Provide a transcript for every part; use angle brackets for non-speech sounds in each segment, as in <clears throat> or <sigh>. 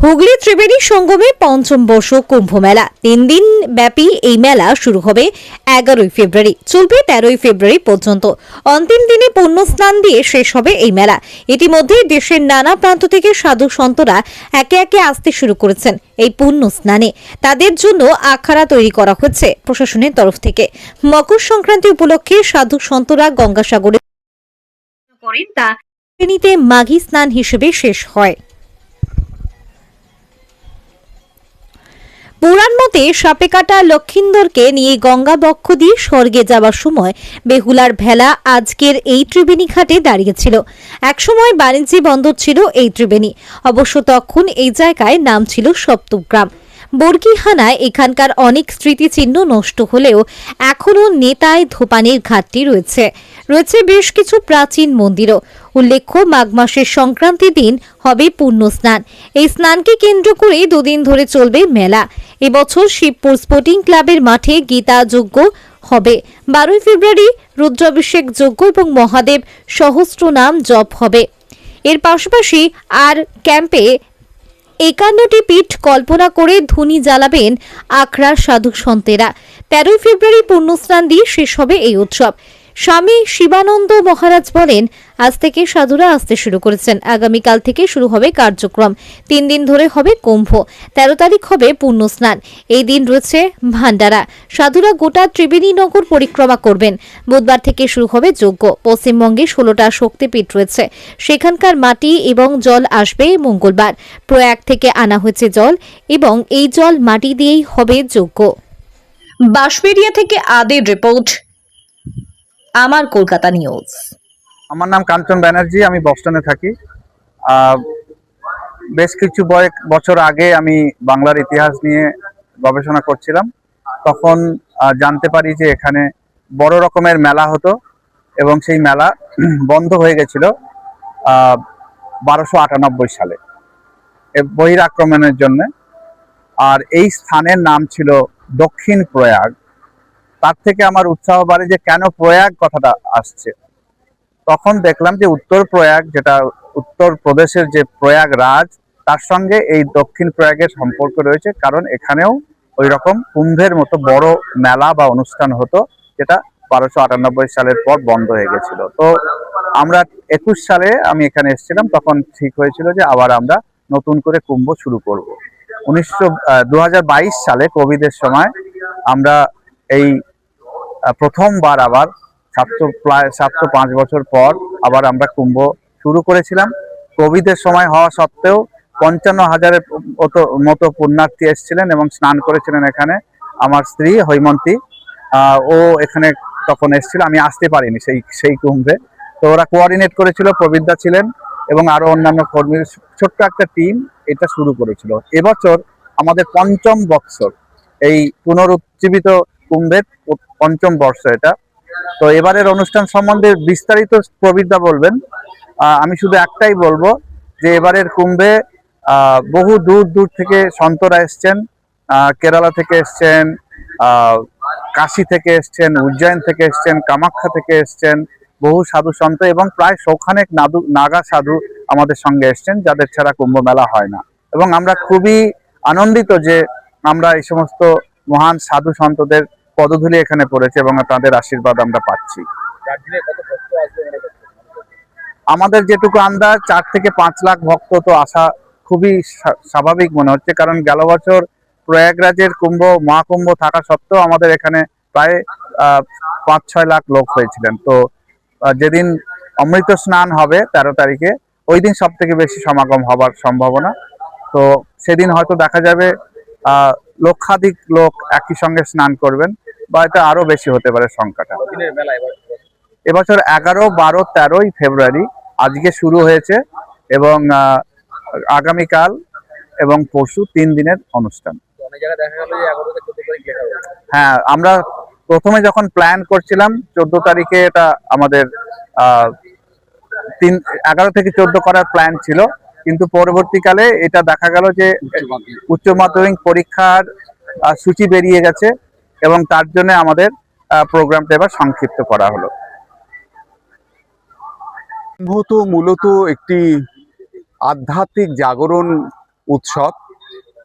হুগলি ত্রিবেণী সঙ্গমে পঞ্চম বর্ষ কুম্ভ মেলা। তিন দিন ব্যাপী এই মেলা শুরু হবে এগারোই ফেব্রুয়ারি। চলবে তেরোই ফেব্রুয়ারি পর্যন্ত। অন্তিম দিনে পুণ্য স্নান দিয়ে শেষ হবে এই মেলা। ইতিমধ্যে দেশের নানা প্রান্ত থেকে সাধু সন্তরা একে একে আসতে শুরু করেছেন এই পুণ্য স্নানে তাদের জন্য আখাড়া তৈরি করা হচ্ছে প্রশাসনের তরফ থেকে। মকর সংক্রান্তি উপলক্ষে সাধু সন্তরা গঙ্গাসাগরে করেন তা মাঘী স্নান হিসেবে শেষ হয়। পুরাণ মতে সাপে কাটা লক্ষিন্দরকে নিয়ে গঙ্গা বক্ষ দিয়ে স্বর্গে যাওয়ার সময় বেহুলার ভেলা আজকের এই ত্রিবেণী ঘাটে দাঁড়িয়েছিল। একসময় বাণিজ্যিক বন্দর ছিল এই ত্রিবেণী। অবশ্য তখন এই জায়গায় নাম ছিল সপ্তগ্রাম। বর্গিহানায় এখানকার অনেক স্মৃতিচিহ্ন নষ্ট হলেও এখনও নেতায় ধোপানির ঘাটটি রয়েছে। রয়েছে বেশ কিছু প্রাচীন মন্দিরও। উল্লেখ্য, মাঘ মাসের সংক্রান্তি দিন হবে পূর্ণ স্নান এই স্নানকে কেন্দ্র করে দুদিন ধরে চলবে মেলা। এবছর শিবপুর স্পোর্টিং ক্লাবের মাঠে গীতা যজ্ঞ হবে। বারোই ফেব্রুয়ারি রুদ্রাভিষেক যজ্ঞ এবং মহাদেব সহস্র নাম জপ হবে। এর পাশাপাশি আর ক্যাম্পে একান্নটি পীঠ কল্পনা করে ধুনি জ্বালাবেন আখড়ার সাধু সন্তেরা তেরোই ফেব্রুয়ারি পুণ্যস্নান দিয়ে শেষ হবে এই উৎসব। স্বামী শিবানন্দ মহারাজ বলেন, আজ থেকে সাধুরা আসতে শুরু করেছেন। আগামীকাল থেকে শুরু হবে কার্যক্রম। তিন দিন ধরে হবে কুম্ভ। তেরো তারিখ হবে পূর্ণ পুণ্যস্নান। এই দিন রয়েছে ভান্ডারা সাধুরা গোটা ত্রিবেণী নগর পরিক্রমা করবেন। বুধবার থেকে শুরু হবে যজ্ঞ। পশ্চিমবঙ্গে ষোলোটা শক্তিপীঠ রয়েছে। সেখানকার মাটি এবং জল আসবে মঙ্গলবার। প্রয়াগ থেকে আনা হয়েছে জল এবং এই জল মাটি দিয়েই হবে যজ্ঞ। বাঁশবেড়িয়া থেকে আদের রিপোর্ট। আমার কলকাতা নিউজ আমার নাম কাঞ্চন ব্যানার্জি, আমি বস্টনে থাকি। বেশ কিছু বছর আগে আমি বাংলার ইতিহাস নিয়ে গবেষণা করছিলাম। তখন জানতে পারি যে এখানে বড় রকমের মেলা হতো এবং সেই মেলা <clears throat> বন্ধ হয়ে গেছিল বারোশো আটানব্বই সালে। বহির আক্রমণের জন্য। আর এই স্থানের নাম ছিল দক্ষিণ প্রয়াগ। তার থেকে আমার উৎসাহ বাড়ে যে কেন প্রয়াগ কথাটা আসছে। তখন দেখলাম যে উত্তর প্রয়াগ যেটা উত্তর প্রদেশের যে প্রয়াগ রাজ, তার সঙ্গে এই দক্ষিণ প্রয়াগের সম্পর্ক রয়েছে, কারণ এখানেও ওই রকম কুম্ভের মতো বড় মেলা বা অনুষ্ঠান হতো, যেটা বারোশো আটানব্বই সালের পর বন্ধ হয়ে গেছিল। তো আমরা একুশ সালে আমি এখানে এসেছিলাম, তখন ঠিক হয়েছিল যে আবার আমরা নতুন করে কুম্ভ শুরু করব। উনিশশো দু সালে কোভিডের সময় আমরা এই প্রথমবার আবার সাতশো প্রায় সাতশো পাঁচ বছর পর আবার আমরা কুম্ভ শুরু করেছিলাম। কোভিডের সময় হওয়া সত্ত্বেও পঞ্চান্ন হাজারের মতো পুণ্যার্থী এসেছিলেন এবং স্নান করেছিলেন এখানে আমার স্ত্রী হৈমন্তী। ও এখানে তখন এসেছিল, আমি আসতে পারিনি সেই সেই কুম্ভে। তো ওরা কোঅর্ডিনেট করেছিল, প্রবিদ্যা ছিলেন এবং আরও অন্যান্য কর্মীর ছোট্ট একটা টিম এটা শুরু করেছিল। এবছর আমাদের পঞ্চম বৎসর। এই পুনরুজ্জীবিত কুম্ভের পঞ্চম বর্ষ এটা। তো এবারের অনুষ্ঠান সম্বন্ধে বিস্তারিত প্রবিদ্যা বলবেন। আমি শুধু একটাই বলব যে এবারের কুম্ভে বহু দূর দূর থেকে সন্তরা এসছেন। কেরালা থেকে এসছেন কাশি থেকে এসছেন, উজ্জয়ন থেকে এসছেন, কামাখ্যা থেকে এসছেন, বহু সাধু সন্ত এবং প্রায় সৌখানেক নাদু, নাগা সাধু আমাদের সঙ্গে এসছেন, যাদের ছাড়া কুম্ভ মেলা হয় না। এবং আমরা খুবই আনন্দিত যে আমরা এই সমস্ত মহান সাধু সন্তদের পদধূলি এখানে পড়েছে এবং তাদের আশীর্বাদ আমরা পাচ্ছি। আমাদের যেটুকু আন্দাজ চার থেকে পাঁচ লাখ ভক্ত তো আসা খুবই স্বাভাবিক মনে হচ্ছে কারণ গেল বছর প্রয়াগরাজের কুম্ভ মহাকুম্ভ থাকা সত্ত্বেও আমাদের এখানে প্রায় পাঁচ ছয় লাখ লোক হয়েছিলেন। তো যেদিন অমৃত স্নান হবে তেরো তারিখে ওই দিন সব থেকে বেশি সমাগম হবার সম্ভাবনা। তো সেদিন হয়তো দেখা যাবে আহ লক্ষাধিক লোক একই সঙ্গে স্নান করবেন। বা এটা আরও বেশি হতে পারে সংখ্যাটা। এবছর এগারো বারো তেরোই ফেব্রুয়ারি আজকে শুরু হয়েছে এবং আগামীকাল এবং পরশু তিন দিনের অনুষ্ঠান। হ্যাঁ আমরা প্রথমে যখন প্ল্যান করছিলাম চোদ্দ তারিখে এটা আমাদের তিন এগারো থেকে চোদ্দ করার প্ল্যান ছিল কিন্তু পরবর্তীকালে এটা দেখা গেল যে উচ্চ মাধ্যমিক। পরীক্ষার সূচি বেরিয়ে গেছে। এবং তার জন্য আমাদের প্রোগ্রামটা এবার সংক্ষিপ্ত করা হলো। কুম্ভ মূলত একটি আধ্যাত্মিক জাগরণ উৎসব।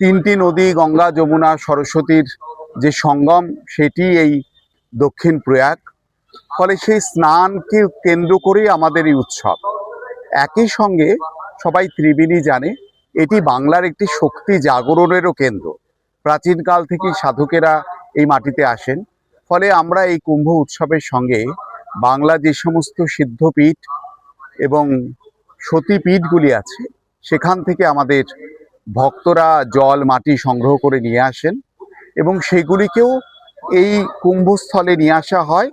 তিনটি নদী, গঙ্গা, যমুনা, সরস্বতীর যে সঙ্গম, সেটি এই দক্ষিণ প্রয়াগ। ফলে সেই স্নানকে কেন্দ্র করেই আমাদের এই উৎসব। একই সঙ্গে সবাই ত্রিবেণী জানে, এটি বাংলার একটি শক্তি জাগরণেরও কেন্দ্র। প্রাচীনকাল থেকেই সাধকেরা এই মাটিতে আসেন। ফলে আমরা এই কুম্ভ উৎসবের সঙ্গে বাংলা যে সমস্ত সিদ্ধপীঠ এবং সতীপীঠগুলি আছে, সেখান থেকে আমাদের ভক্তরা জল, মাটি সংগ্রহ করে নিয়ে আসেন এবং সেগুলিকেও এই কুম্ভস্থলে নিয়ে আসা হয়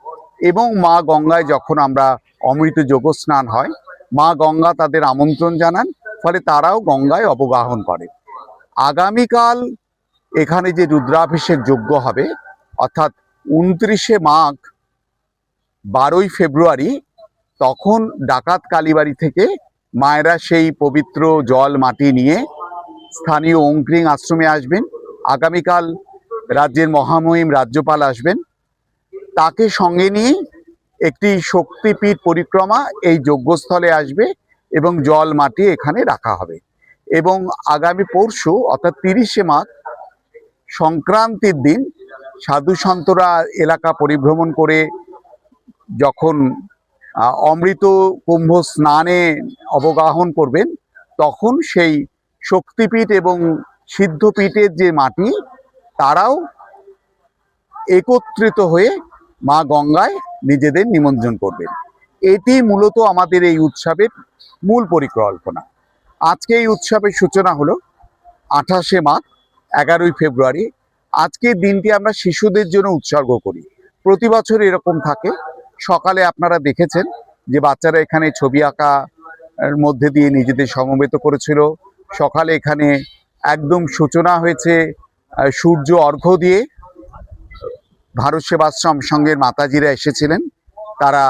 এবং মা গঙ্গায় যখন আমরা অমৃত যোগ স্নান হয়, মা গঙ্গা তাদের আমন্ত্রণ জানান, ফলে তারাও গঙ্গায় অবগাহন করে আগামীকাল এখানে যে রুদ্রাভিষেক যোগ্য হবে, অর্থাৎ উনত্রিশে মাঘ বারোই ফেব্রুয়ারি, তখন ডাকাত কালীবাড়ি থেকে মায়েরা সেই পবিত্র জল মাটি নিয়ে স্থানীয় অঙ্ক্রিং আশ্রমে আসবেন। আগামীকাল রাজ্যের মহামহিম রাজ্যপাল আসবেন। তাকে সঙ্গে নিয়ে একটি শক্তিপীঠ পরিক্রমা এই যজ্ঞস্থলে আসবে এবং জল মাটি এখানে রাখা হবে। এবং আগামী পরশু, অর্থাৎ তিরিশে মাঘ সংক্রান্তির দিন সাধু সন্তরা এলাকা পরিভ্রমণ করে যখন অমৃত কুম্ভ স্নানে অবগাহন করবেন, তখন সেই শক্তিপীঠ এবং সিদ্ধপীঠের যে মাটি, তারাও একত্রিত হয়ে মা গঙ্গায় নিজেদের নিমন্ত্রণ করবেন। এটি মূলত আমাদের এই উৎসবের মূল পরিকল্পনা। আজকে এই উৎসবের সূচনা হলো আঠাশে মার্চ এগারোই ফেব্রুয়ারি। আজকের দিনটি আমরা শিশুদের জন্য উৎসর্গ করি। প্রতি বছর এরকম থাকে। সকালে আপনারা দেখেছেন যে বাচ্চারা এখানে ছবি আঁকা মধ্যে দিয়ে নিজেদের সমবেত করেছিল। সকালে এখানে একদম সূচনা হয়েছে সূর্য অর্ঘ্য দিয়ে। ভারত সেবাশ্রম সঙ্গের মাতাজিরা এসেছিলেন। তারা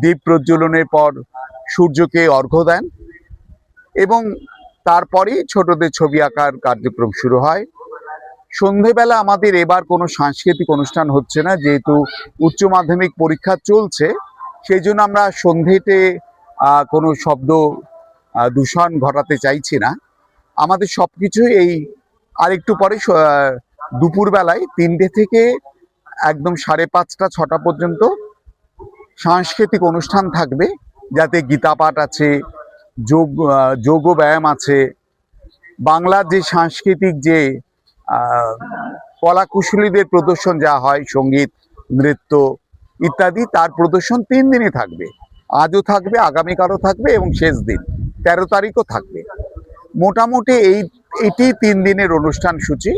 দ্বীপ প্রজ্বলনের পর সূর্যকে অর্ঘ্য দেন এবং তারপরেই ছোটদের ছবি আঁকার কার্যক্রম শুরু হয়। সন্ধেবেলা আমাদের এবার কোনো সাংস্কৃতিক অনুষ্ঠান হচ্ছে না, যেহেতু উচ্চ মাধ্যমিক পরীক্ষা চলছে, সেই জন্য আমরা সন্ধেতে কোনো শব্দ দূষণ ঘটাতে চাইছি না। আমাদের সবকিছু এই আরেকটু পরে দুপুরবেলায় তিনটে থেকে একদম সাড়ে পাঁচটা, ছটা পর্যন্ত সাংস্কৃতিক অনুষ্ঠান থাকবে, যাতে গীতা পাঠ আছে, যোগ যোগ ব্যায়াম আছে। বাংলার যে সাংস্কৃতিক যে কলাকুশলীদের প্রদর্শন যা হয়, সংগীত, নৃত্য ইত্যাদি, তার প্রদর্শন তিন দিনে থাকবে। আজও থাকবে, আগামীকালও থাকবে এবং শেষ দিন। তেরো তারিখও থাকবে। মোটামুটি এই, এটি তিন দিনের অনুষ্ঠান সূচি।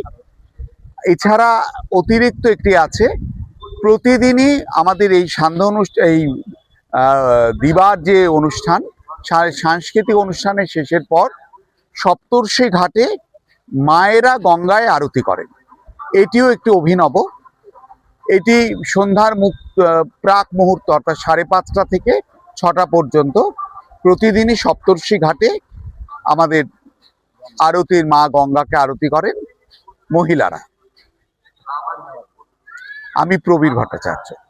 এছাড়া অতিরিক্ত একটি আছে। প্রতিদিনই আমাদের এই সান্ধ্য অনুষ্ঠান এই দিবার যে অনুষ্ঠান সাংস্কৃতিক অনুষ্ঠানের শেষের পর সপ্তর্ষি ঘাটে মায়েরা গঙ্গায় আরতি করেন। এটিও একটি অভিনব। এটি সন্ধ্যার মুখ প্রাক মুহূর্ত অর্থাৎ সাড়ে পাঁচটা থেকে ছটা পর্যন্ত। প্রতিদিনই সপ্তর্ষি ঘাটে আমাদের আরতির মা গঙ্গাকে আরতি করেন মহিলারা। আমি প্রবীর ভট্টাচার্য।